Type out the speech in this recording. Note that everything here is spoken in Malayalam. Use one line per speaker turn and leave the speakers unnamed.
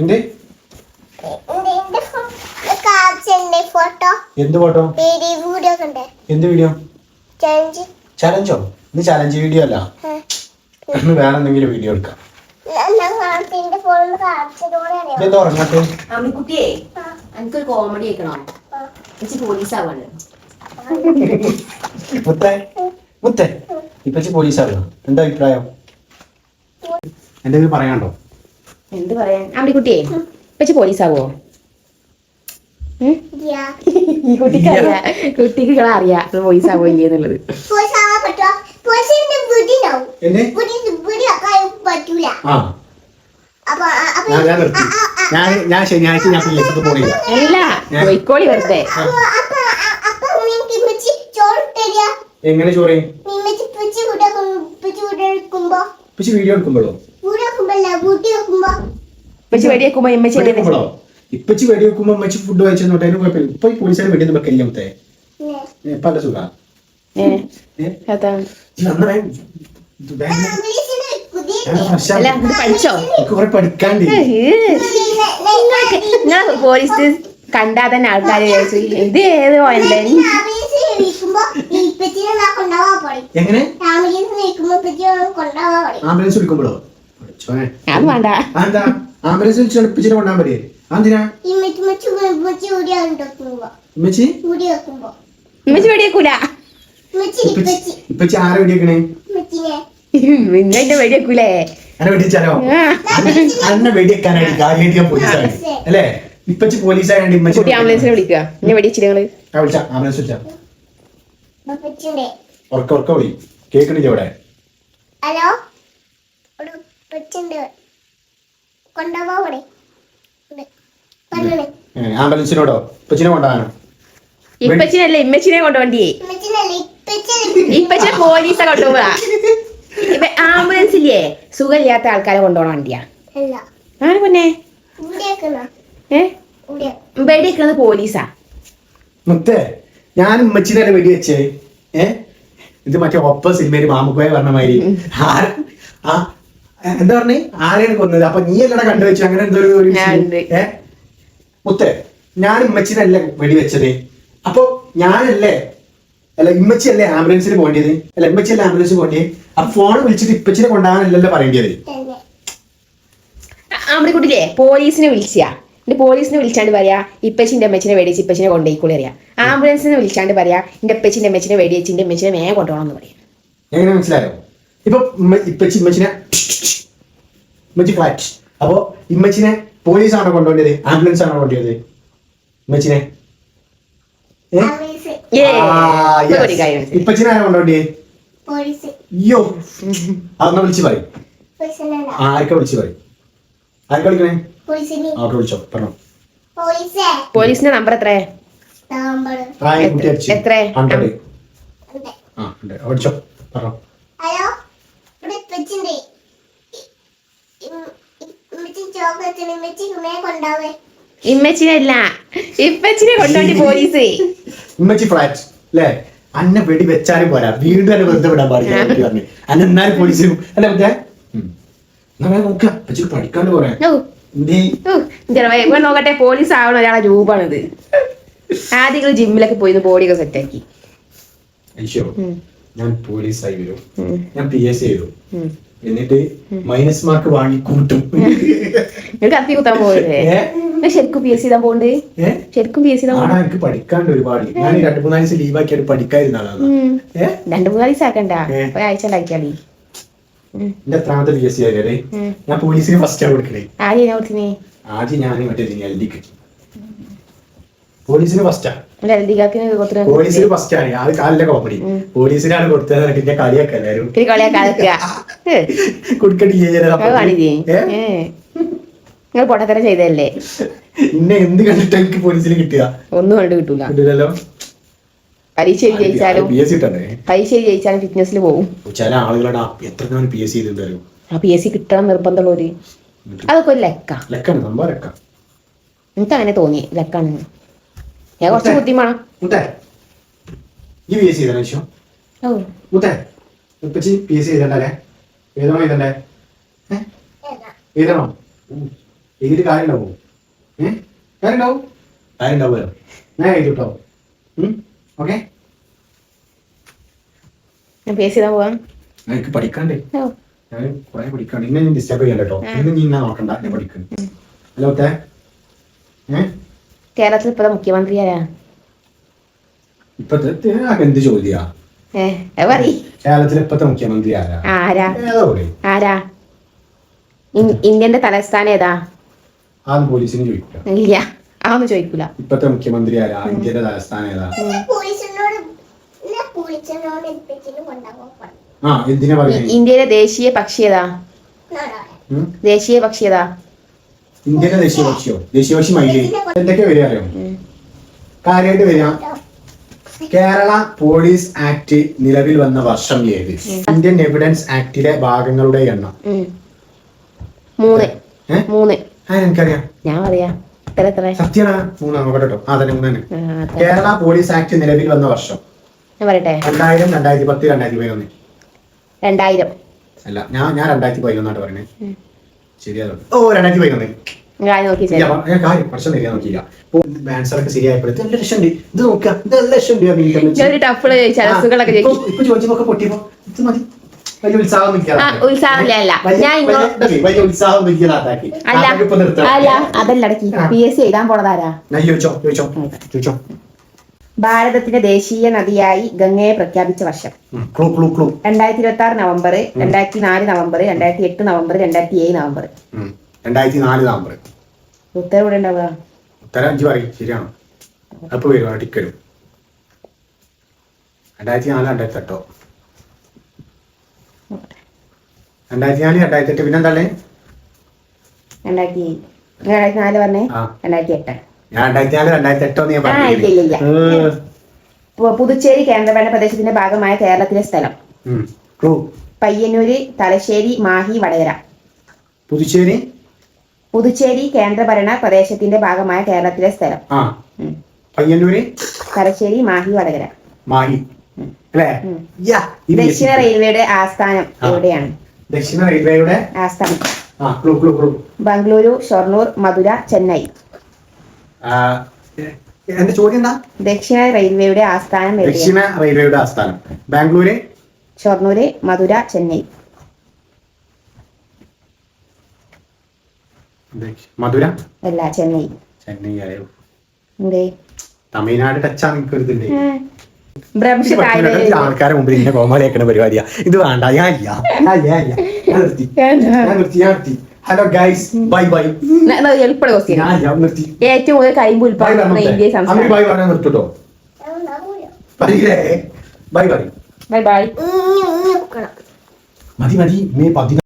എന്ത്?
ഫോട്ടോ?
എന്ത് ഫോട്ടോ?
പേര് വീഡിയോ കണ്ടേ
എന്ത് വീഡിയോ? ചലഞ്ചോ ഇത് ചലഞ്ച് വീഡിയോ അല്ല. ഇന്ന് വേറെ എന്തെങ്കിലും വീഡിയോ എടുക്കാം.
അമ്മിക്കുട്ടിയെ എനിക്കൊരു കോമഡി എനിക്ക് പോലീസ് ആവാണ്
മുത്തേ മുത്തേ. ഇപ്പച്ചി പോലീസ് അറിയാം എന്താ അഭിപ്രായം? എന്തെങ്കിലും പറയാണ്ടോ
എന്ത് പറയാൻ? ആമ്പിക്കുട്ടിയെ പക്ഷെ പോലീസ് ആവോ
യാ
ഈ കുട്ടിക്ക് അറിയാം. കുട്ടിക്ക് അറിയാം. പോലീസ് ആവോ ഇല്ലേ എന്നുള്ളത്
ഞാൻ ഞാൻ ഞാൻ ഞാൻ ശനിയാഴ്ച ഞാൻ പോണില്ല.
അല്ല വെറുതെ.
എങ്ങനെ ചോറി? വീഡിയോ എടുക്കുമ്പോഴോ?
വീട് വെക്കുമ്പല്ല വീട്ടിൽ വെക്കുമ്പോ?
വെച്ച് വെടിയേക്കുമ്പോ ഇമ്മച്ചി
ഇപ്പച്ചി വെടി വെക്കുമ്പോ അമ്മച്ചി ഫുഡ് കഴിച്ചെന്ന് അതിന് കുഴപ്പമില്ല. ഇപ്പൊ ഈ പോലീസുകാർ വെടിയൊന്നും വെക്കില്ല മുത്തേ? സുഖ? ഞാൻ
പോലീസ് കണ്ടാ തന്നെ ആൾക്കാർ വിചാരിച്ചു. ഇത് ഏത്
എങ്ങനെ?
ആംബുലൻസ്
വിളിക്കുമ്പോഴോ.
അത് വേണ്ട.
അതെന്താ? ആംബുലൻസ് വിളിച്ച് ഇപ്പച്ചിനെ കൊണ്ടാൻ പറ്റേ എന്തിനാ
വെടിയേക്കൂല
ഇപ്പച്ചി ആരെ വെടിയേക്കണേ
നിന്നെ വെടിയേക്കൂലേ
അന്നെ വെടിച്ചാലോ
ആ.
അന്നെ വെടിയേക്കാനായിട്ട് കാര്യമായിട്ട് ഞാൻ പോലീസാണ്. അല്ലേ? ഇപ്പച്ചി പോലീസായതുകൊണ്ട് ഇമ്മച്ചി
കുട്ടി ആംബുലൻസിനെ വിളിക്കുക എന്നെ വെടിച്ചിട്ട് നിങ്ങൾ.
ആ വിളിച്ച. ആംബുലൻസ് വിളിച്ചാ.
ഇപ്പച്ചിന്റെ
ഉറക്ക ഉറക്ക വിളി കേൾക്കണില്ല ഇവിടെ
ഹലോ? പറഞ്ഞേ
ഏ, ആംബുലൻസിനോടോ ഇപ്പച്ചിനെ കൊണ്ടുപോകാനോ?
ഇപ്പച്ചിനല്ല ഇമ്മച്ചിനെ കൊണ്ടുപോണ്ടിയേ ഇപ്പച്ചിനെ പോലീസാ കൊണ്ടുപോവാ. ഇപ്പൊ സുഖമില്ലാത്ത ആൾക്കാരെ കൊണ്ടുപോകണ വണ്ടിയാ.
അല്ല.
ആണ് പിന്നെ? വെടിയേക്കുന്നത് പോലീസാ.
മുത്തേ ഞാൻ ഉമ്മച്ചിനെ വെടി വെച്ചേ. ഏ? ഇത് മറ്റേ ഒപ്പ സിനിമയിൽ മാമുക്കോയെ പറഞ്ഞ മാതിരി. ആ എന്താ പറഞ്ഞേ? ആരെയാണ് കൊന്നത്? അപ്പൊ നീ അല്ലട കണ്ടു വെച്ചു അങ്ങനെ എന്തോ ഒരു-. ഏ? മുത്തേ ഞാൻ ഉമ്മച്ചിനല്ല വെടി വെച്ചത് അപ്പൊ ഞാനല്ലേ അല്ല ഇമ്മച്ചി അല്ലേ ആംബുലൻസിന് പോകേണ്ടത്? അല്ല ഇമ്മച്ചി അല്ലേ ആംബുലൻസിന് പോകേണ്ടത്? അപ്പൊ ഫോൺ വിളിച്ചിട്ട് ഇപ്പച്ചിനെ കൊണ്ടാകാനല്ലല്ലോ പറയേണ്ടത്.
അമ്മടിക്കുട്ടില്ലേ പോലീസിനെ വിളിച്ചാ. എന്റെ പോലീസിനെ വിളിച്ചാണ്ട് പറയാ ഇപ്പച്ചിന്റെ അമ്മച്ചിനെ വെടിച്ച് ഇപ്പച്ചിനെ കൊണ്ടുപോയി അറിയാം. ആംബുലൻസിനെ വിളിച്ചാണ്ട് പറയാ എന്റെ അപ്പച്ചിന്റെ അമ്മച്ചിനെ എന്റെ അമ്മച്ചിനെ വേഗം കൊണ്ടുപോകണം എന്ന് പറയാം.
എങ്ങനെ മനസ്സിലായോ? ഇപ്പൊ ഇപ്പച്ചി ഇമ്മച്ചിനെ ഇമ്മച്ചി ഫ്ലാറ്റ് അപ്പോ ഇമ്മച്ചിനെ പോലീസ്. ആണോ കൊണ്ടുപോയത് ആംബുലൻസ് ആണോ കൊണ്ടുപോയത് ഇമ്മച്ചിനെ. ഇപ്പച്ചിനെ ആണോ കൊണ്ടുപോയത്
പോലീസ്.
അയ്യോ. അതൊന്ന് വിളിച്ചു പറയും. ആർക്കെ വിളിച്ച് പറയും? ആർക്കെ വിളിക്കണേ?
പോലീസിന്.
അവിടെ വിളിച്ചോ? പറഞ്ഞോ.
പോലീസേ.
പോലീസിന്റെ നമ്പർ എത്ര? എത്ര-
ആ ഉണ്ട്. വിളിച്ചോ പറഞ്ഞോ
ഹലോ ഇവിടെ ഇപ്പച്ചിന്റെ ഇമ്മച്ചി ചോക്ലേറ്റിന് ഇമ്മച്ചി കുമേ കൊണ്ടാവേ.
ഇമ്മച്ചിനെ അല്ല ഇപ്പച്ചിനെ കൊണ്ടുപോണ്ടി പോലീസ്.
ഇമ്മച്ചി ഫ്ലാറ്റ് അല്ലേ അന്നെ വെടി വെച്ചാലും പോരാ. വീണ്ടും എന്നെ വെറുതെ വിടാൻ പാടില്ല എനിക്ക് പറഞ്ഞു. അന്നെ എന്നാലും പോലീസിനും അല്ല മറ്റേ എന്നാ നോക്കാം. പച്ചക്ക് പഠിക്കാണ്ട് പോരാ.
നോക്കട്ടെ പോലീസ് ആവണ ഒരാളെ രൂപാണിത്. ആദ്യം ജിമ്മിലൊക്കെ പോയി ബോഡിയൊക്കെ സെറ്റാക്കി.
ഞാൻ പോലീസായി വരും. ഞാൻ പി എസ് ചെയ്തു എന്നിട്ട് മൈനസ് മാർക്ക് വാങ്ങി കൂട്ടും.
കത്തി കുത്താൻ പോകരുതേ ശരിക്കും പി എസ് ചെയ്താൻ പോകണ്ട് ശരിക്കും പി എസ്
ആടാ എനിക്ക് പഠിക്കാണ്ട് ഒരുപാട്. ഞാൻ രണ്ടു മൂന്നാൽ ദിവസം ലീവാക്കിയായിട്ട് പഠിക്കാതിരുന്ന
രണ്ടു മൂന്ന് ദിവസം ആക്കണ്ട. ഒരാഴ്ച ഉണ്ടാക്കിയാളി
എന്റെ എത്രാമത്തെ പി എസ് സി ആയാലേ ഞാൻ പോലീസിന് ഫസ്റ്റ് ആണ് കൊടുക്കണേ
ആദ്യം ഞാൻ കൊടുത്തിനെ?
ആദ്യം ഞാൻ മറ്റേ എൽ ഡിക്ക് പോലീസിന് ഫസ്റ്റാ പോലീസിന് ഫസ്റ്റ് ആണ്. അത് കാലിന്റെ കോമഡി. പോലീസിനാണ് കൊടുത്തത്. കളിയാക്കാം എല്ലാരും.
ഇത്തിരി ഏ? നിങ്ങൾ പൊട്ടത്തരം ചെയ്തല്ലേ
ഇന്നെ എന്ത് കണ്ടിട്ട് എനിക്ക് പോലീസിന് കിട്ടിയ
ഒന്നും കണ്ടു കിട്ടൂല.
കിട്ടില്ലല്ലോ
പരീക്ഷ ജയിച്ചാലും പരീക്ഷ ജയിച്ചാലും ഫിറ്റ്നസ്സിൽ പോകും.
ചില ആളുകളുടെ എത്ര പി എസ് സി
ആ പി എസ് സി കിട്ടണം നിർബന്ധമുള്ളവര്. അതൊക്കെ ഒരു ലെക്ക.
ലക്കാണ് സംഭവം ലക്ക.
എനിക്ക് അങ്ങനെ തോന്നി ലെക്കാണ്. ഞാൻ കുറച്ച് ബുദ്ധിമാണ്
ഈ പി എസ് സി
ഓ.
പി എസ് സി ചെയ്തല്ലേ ഏതാണോ ഇതന്നെ? ഏതാണോ
ഏതാ
എഴുതണോ? ഉം. എഴുതിയിട്ട് കാര്യം ഉണ്ടാവോ? ഏഹ് കാര്യം ഉണ്ടാവും? കാര്യം ഉണ്ടാവുമല്ലോ ഞാൻ എഴുതി കേട്ടോ ഓക്കെ? എനിക്ക് പഠിക്കാണ്ടേ. ഞാൻ കുറെ പഠിക്കാണ്ട്. ഇന്നെ ഞാൻ ഡിസ്റ്റർബ് ചെയ്യണ്ട കേട്ടോ. ഇന്ന് നീ ഇന്നെ നോക്കണ്ട. എന്നെ പഠിക്കുന്നു ഹലോ തേ
കേരളത്തിൽ ഇപ്പഴത്തെ മുഖ്യമന്ത്രി ആരാ
ഇപ്പത്തെ എന്ത് ചോദ്യാ?
ഏ പറയ്.
കേരളത്തിലെ ഇപ്പത്തെ മുഖ്യമന്ത്രി ആരാ?
ആരാ? ആരാ? ഇന്ത്യന്റെ തലസ്ഥാനം ഏതാ?
ആദ്യം പോലീസിന് ചോദിക്കില്ല
ഇല്ല അതൊന്നും ചോദിക്കൂല.
ഇപ്പത്തെ മുഖ്യമന്ത്രി ആരാ? ഇന്ത്യയുടെ തലസ്ഥാനം ഏതാ? ആ എന്തിനാ പറയുന്നത്
ഇന്ത്യയിലെ ദേശീയ പക്ഷി ഏതാ? ദേശീയ പക്ഷി ഏതാ?
ഇന്ത്യയിലെ ദേശീയ പക്ഷിയോ? ദേശീയ പക്ഷി മൈലി എന്തൊക്കെ വരിക അറിയോ. കാര്യമായിട്ട് വരിക. കേരള പോലീസ് ആക്ട് നിലവിൽ വന്ന വർഷം ഏത്? ഇന്ത്യൻ എവിഡൻസ് ആക്ടിലെ ഭാഗങ്ങളുടെ എണ്ണം.
മൂന്ന്. മൂന്ന്.
എനിക്കറിയാം.
ഞാൻ പറയാ.
മൂന്നാം കേട്ടോ മൂന്നാണ് കേരള പോലീസ് ആക്ട് നിലവിൽ വന്ന വർഷം.
ഞാൻ പറയട്ടെ?
രണ്ടായിരം രണ്ടായിരത്തി പത്ത് രണ്ടായിരത്തി പതിനൊന്ന്
രണ്ടായിരം.
അല്ല ഞാൻ ഞാൻ രണ്ടായിരത്തി പതിനൊന്നാണ്
പറയണേ
ശരിയാ. ഓ രണ്ടായിരത്തി പതിനൊന്ന് ഇത് ഇത് നോക്കുക ലക്ഷം ഇപ്പൊ ചോദിച്ചപ്പോ പൊട്ടിയപ്പോ ഇത് മതി. വലിയ ഉത്സാഹം വലിയ ഉത്സാഹം
ഭാരതത്തിന്റെ ദേശീയ നദിയായി ഗംഗയെ പ്രഖ്യാപിച്ച വർഷം. രണ്ടായിരത്തി ഇരുപത്തി ആറ് നവംബർ രണ്ടായിരത്തി നാല് നവംബർ രണ്ടായിരത്തി എട്ട് നവംബർ രണ്ടായിരത്തി ഏഴ് നവംബർ
രണ്ടായിരത്തി നാല് നവംബർ.
ഉത്തരവ് ഇവിടെ ഉണ്ടാവുക?
ഉത്തരം അഞ്ച് പറയും ശരിയാണ്? അപ്പൊ വരും? ടിക്കരും രണ്ടായിരത്തി നാല് രണ്ടായിരത്തി എട്ടോ രണ്ടായിരത്തി നാല് രണ്ടായിരത്തി എട്ട് പിന്നെന്താ
രണ്ടായിരത്തി രണ്ടായിരത്തി നാല് പറഞ്ഞേ? രണ്ടായിരത്തി എട്ട്
ഞാൻ രണ്ടായിരത്തി നാല് രണ്ടായിരത്തി എട്ടോ.
പുതുച്ചേരി കേന്ദ്രഭരണ പ്രദേശത്തിന്റെ ഭാഗമായ കേരളത്തിലെ സ്ഥലം. പയ്യന്നൂര് തലശ്ശേരി മാഹി വടകര.
പുതുച്ചേരി?
പുതുച്ചേരി കേന്ദ്രഭരണ പ്രദേശത്തിന്റെ ഭാഗമായ കേരളത്തിലെ സ്ഥലം.
പയ്യന്നൂര്?
തലശ്ശേരി മാഹി വടകര.
മാഹി.
ദക്ഷിണ റെയിൽവേയുടെ ആസ്ഥാനം. എവിടെയാണ്
ദക്ഷിണ റെയിൽവേയുടെ?
ആസ്ഥാനം. ബംഗളൂരു ഷൊർണൂർ മധുര ചെന്നൈ.
എന്റെ ചോദ്യം എന്താ?
ദക്ഷിണ റെയിൽവേയുടെ ആസ്ഥാനം
ദക്ഷിണ റെയിൽവേയുടെ ആസ്ഥാനം. ബാംഗ്ലൂര്?
ഷൊർണൂര് മധുര ചെന്നൈ.
മധുര?
അല്ല ചെന്നൈ.
ചെന്നൈ ആയോ?
എന്തേ?
തമിഴ്നാട്
ടച്ചാണ് തായ്വേരി
ആൾക്കാരെ മുമ്പിൽ ഇങ്ങനെ കോമാളിയാക്കുന്ന പരിപാടിയാ. ഇത് വേണ്ട ഞാൻ ഇല്ല. Hello guys bye bye
question ഏറ്റവും കൂടുതൽ കരിമ്പ്
ബൈ
ഉൽപ്പാദിപ്പിക്കുന്ന സംസ്ഥാനം.
ബൈ നിർത്തിട്ടോ. ബൈ ബൈ
ബൈ
മതി മതി. മേ പതി